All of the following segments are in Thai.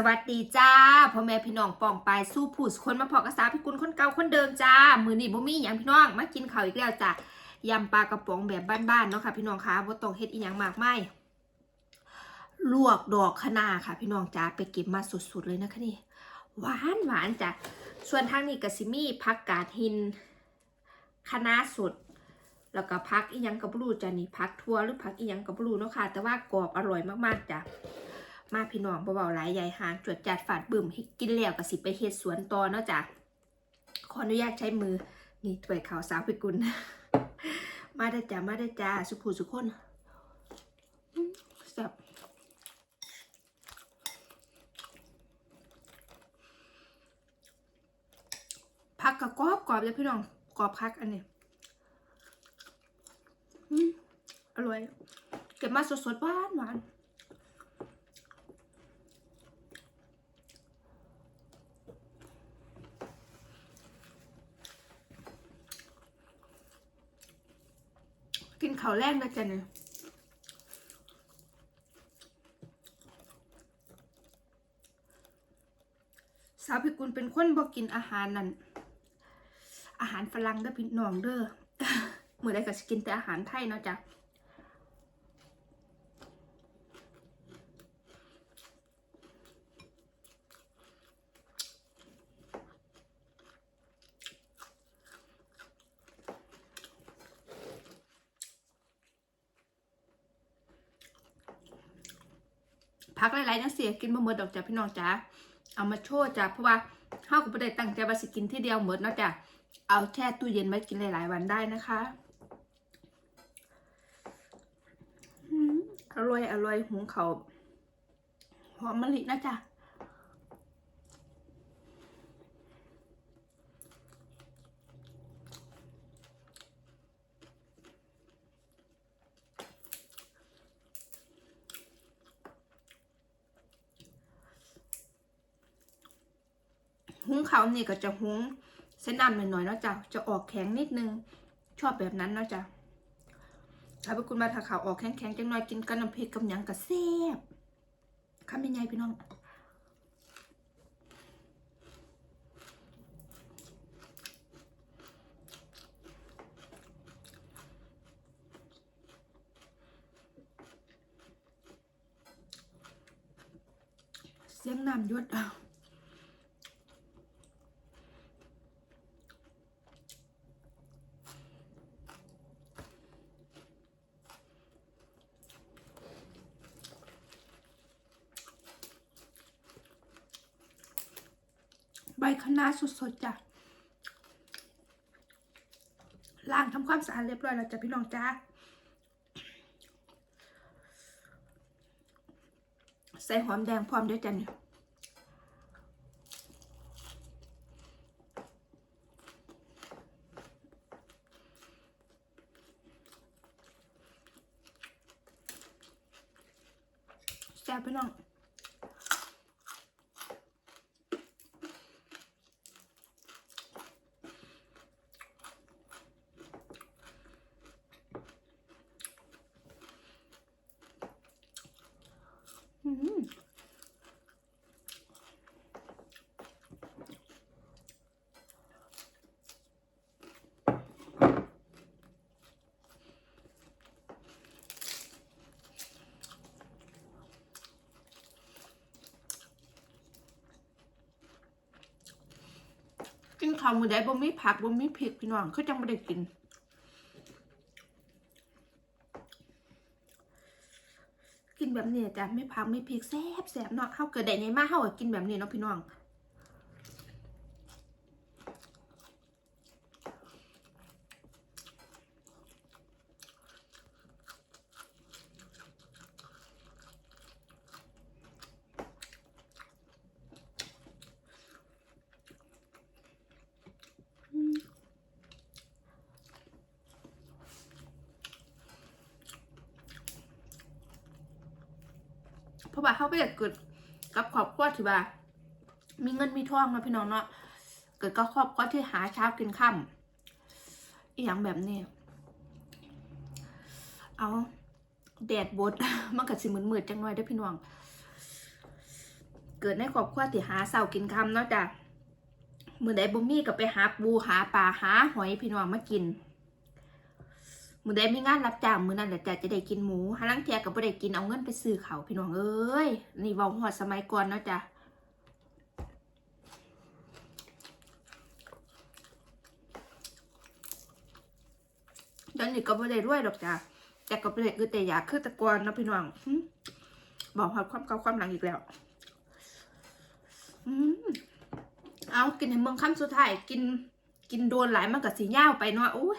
สวัสดีจ้าพ่อแม่พี่น้องป่องปายสู้ผู้สคนมาพอกระสาพี่กุลคนเก่าคนเดิมจ้า มือนี่บ่มีหยังพี่น้องมากินข้าวอีกแล้วจ้ายำปลากระป๋องแบบบ้านๆเนาะค่ะพี่น้องคะบ่ต้องเฮ็ดอีหยังมากมายลวกดอกคะนาค่ะ พี่น้องจ้าไปเก็บมาสุดๆเลยนะคะนี่หวานหวานจ้ะส่วนทางนี้ก็สิมีผักกาดหินคะนาสดแล้วก็พักอีหยังกับรู้จ้ะนี่พักทั่วหรือพักอีหยังกับรู้เนาะค่ะแต่ว่ากรอบอร่อยมากๆจ้ะ มาพี่น้องเบาๆหลายใหญ่หางจวดจัดฝาดบึมกินแล้วก็สิไปเฮ็ดสวนต่อเนาะจ้ะขออนุญาตใช้มือนี่ถ้วยขาวสาวพิกุลมาได้จ้ามาได้จ้าสุภูสุคนอืมแซ่บผักกระกรอบกรอบเลยพี่น้องกรอบคักอันนี้อืมอร่อย เก็บมาสดๆหวานหวาน เขาแรกนะจ๊ะเนี่ยสาวพิกุลเป็นคนบอกกินอาหารนั่นอาหารฝรั่งเด้อพี่น้องเด้อเมื่อไดก็จะกินแต่อาหารไทยเนาะจ๊ะ พักหลายๆจังเสียกินบ่หมดดอกจ้ะพี่น้องจ้าเอามาโชว์จ้ะเพราะว่าเฮาก็บ่ได้ตั้งใจว่าสิกินทีเดียวหมดเนาะจ้ะเอาแช่ตู้เย็นไว้กินหลาย ๆ วันได้นะคะอร่อยอร่อยหุงเขาหอมมะลินะจ๊ะ หุงเขาวนี่ยก็จะหุงเส้นน้ำหน่อยๆเนาะจ้ะจะออกแข็งนิดนึงชอบแบบนั้นเนาะจ้ะถ้าเป็นคุณมาถ้าขาวออกแข็งๆจังหน่อยกินกับน้ำพริกกับหยังกะแซ่บคำยังไงพี่น้องเสียงน้ำหยดอะ ใบคะน้าสดๆจ้ะล้างทำความสะอาดเรียบร้อยแล้วจ้ะพี่น้องจ้าใส่หอมแดงพร้อมด้วยจ้ะเนี่ยแซ่บพี่น้อง กินข้าวมือใดบ่มีผักบ่มีพริกพี่น้องเขาจังไม่ได้กิน กินแบบนี้จ้ะไม่พักไม่พริกแซ่บแซ่บเนาะเข้าเกิดได้ไงมาเข้ากินแบบนี้เนาะพี่น้อง ราะว่าเขาไปเกิดกับครอบครัวที่ว่า มีเงินมีทองนะพี่น้องเนาะเกิดกับครอบครัวที่หาเช้ากินค่ำอีอย่างแบบนี้เอาแดดบดมันก็สิมืดๆจังหน่อยเด้พี่น้อง เกิดในครอบครัวที่หาเสากินคำเนาะจ้ะมือใดบ่มีก็ไปหาปูหาปลาหาหอยพี่น้องมากิน มือใดมีงานรับจ้างมือนั้นแหละจ้ะจะได้กินหมูหาลังเทียก็บ่ได้กินเอาเงินไปซื้อเขาพี่น้องเอ้ยนี่ว้าฮอดสมัยก่อนเนาะจ้ะตอนนี้ก็บ่ได้รวยดอกจ้ะแต่ก็บ่ได้คือแต่อยากคือตะกอนเนาะพี่น้องบอกฮอดความเก่าความหลังอีกแล้วอเอากินให้เมืองคำสุดท้ายกินกินโดนหลายมันกับสีย่าไปเนาะอุ้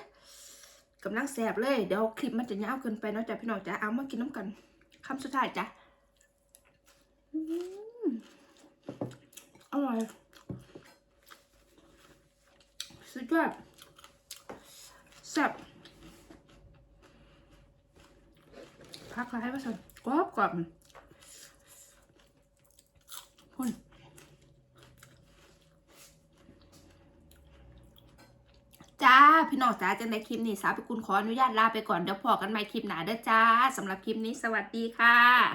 กำลังแสบเลย เดี๋ยวคลิปมันจะยาวเกินไปเนาะจ้ะพี่น้องจ้ะเอามากินน้ำกันคำสุดท้ายจ้ะอร่อย สุดยอดแซ่บพักร้ายมาสันกรอบกรอบพุ่น จ้า พี่น้องจ้าจังในคลิปนี้สาวพิกุลขออนุญาตลาไปก่อนเดี๋ยวพอกันใหม่คลิปหน้าเด้อจ้าสำหรับคลิปนี้สวัสดีค่ะ